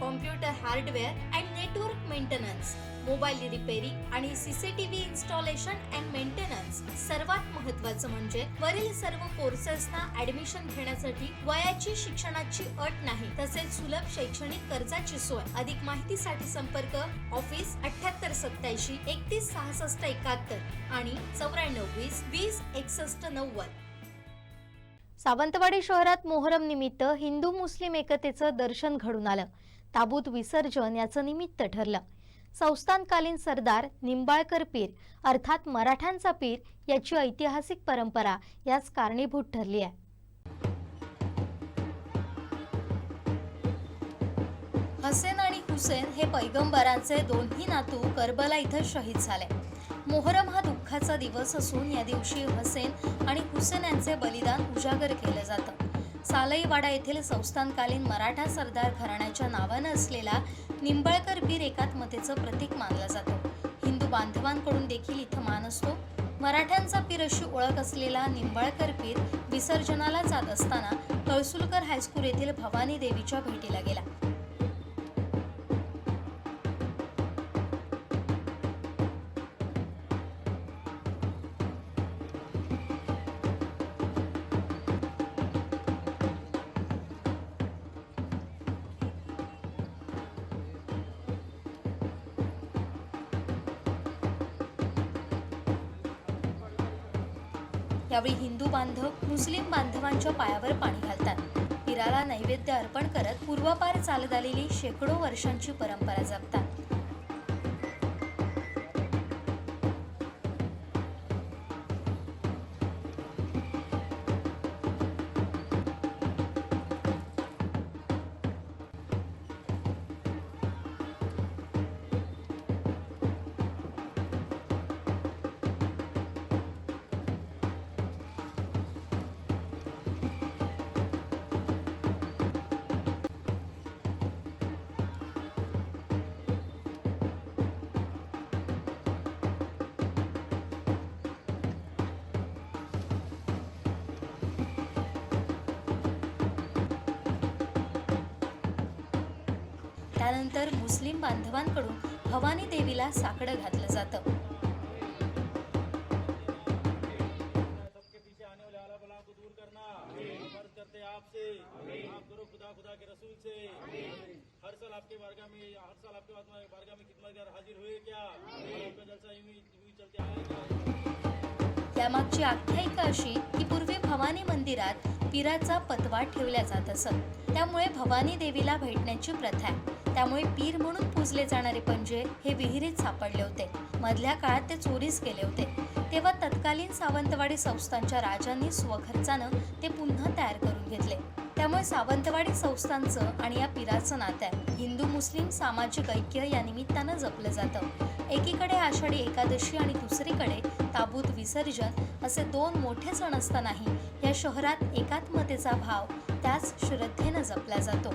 computer hardware and network maintenance mobile repairing आणि CCTV installation and maintenance सर्वात महत्वाचं म्हणजे वरील सर्व कोर्सेसना ऍडमिशन घेण्यासाठी वयाची शिक्षणाची अट नाही तसेच सुलभ शैक्षणिक कर्जाची सोय. अधिक माहितीसाठी संपर्क ऑफिस अठ्याहत्तर सत्याऐंशी एकतीस सहासष्ट एकाहत्तर आणि चौऱ्याण्णव वीस वीस एकसष्ट नव्वद. सावंतवाडी शहरात मोहरम निमित्त हिंदू मुस्लिम एकतेचं दर्शन घडून आलं. ताबूत विसर्जन याचं निमित्त ठरलं. संस्थानकालीन सरदार निंबाळकर पीर अर्थात मराठ्यांचा पीर याची ऐतिहासिक परंपरा याच कारणीभूत ठरली आहे. हसेन आणि हुसेन हे पैगंबरांचे दोन्ही नातू करबला इथं शहीद झाले. मोहरम हा दुःखाचा दिवस असून या दिवशी हसेन आणि हुसेन यांचे बलिदान उजागर केलं जातं. सालईवाडा येथील संस्थानकालीन मराठा सरदार घराण्याच्या नावानं असलेला निंबाळकर पीर एकात्मतेचं प्रतीक मानला जातो. हिंदू बांधवांकडून देखील इथं मान असतो. मराठ्यांचा पीर अशी ओळख असलेला निंबाळकर पीर विसर्जनाला जात असताना कळसुलकर हायस्कूल येथील भवानी देवीच्या भेटीला गेला. यावेळी हिंदू बांधव मुस्लिम बांधवांच्या पायावर पाणी घालतात. पिराला नैवेद्य अर्पण करत पूर्वापार चालत आलेली शेकडो वर्षांची परंपरा जपतात. त्यानंतर मुस्लिम बांधवांकडून भवानी देवीला साकडं घातलं जातं. करते आपसे आप करो खुदा खुदा के रसूल से हर साल आपके बारगाह में हर साल आपके बारगाह में खिदमतगार हाजिर हुए क्या आपका जलसा यूं चलते आएगा त्यामागची आख्यायिका अशी की पूर्वी भवानी मंदिरात पीराचा पतवा ठेवला जात असत. त्यामुळे भवानी देवीला भेटण्याची प्रथा आहे. त्यामुळे पीर म्हणून पूजले जाणारे पंजे हे विहिरीत सापडले होते. मधल्या काळात ते चोरीस गेले होते. तेव्हा तत्कालीन सावंतवाडी संस्थांच्या राजांनी स्वखर्चानं ते पुन्हा तयार करून घेतले. त्यामुळे सावंतवाडी संस्थांचं आणि या पीराचं नातं आहे. हिंदू मुस्लिम सामाजिक ऐक्य या निमित्तानं जपलं जातं. एकीकडे आषाढी एकादशी आणि दुसरीकडे ताबूत विसर्जन असे दोन मोठे सण असतानाही या शहरात एकात्मतेचा भाव त्याच श्रद्धेनं जपला जातो.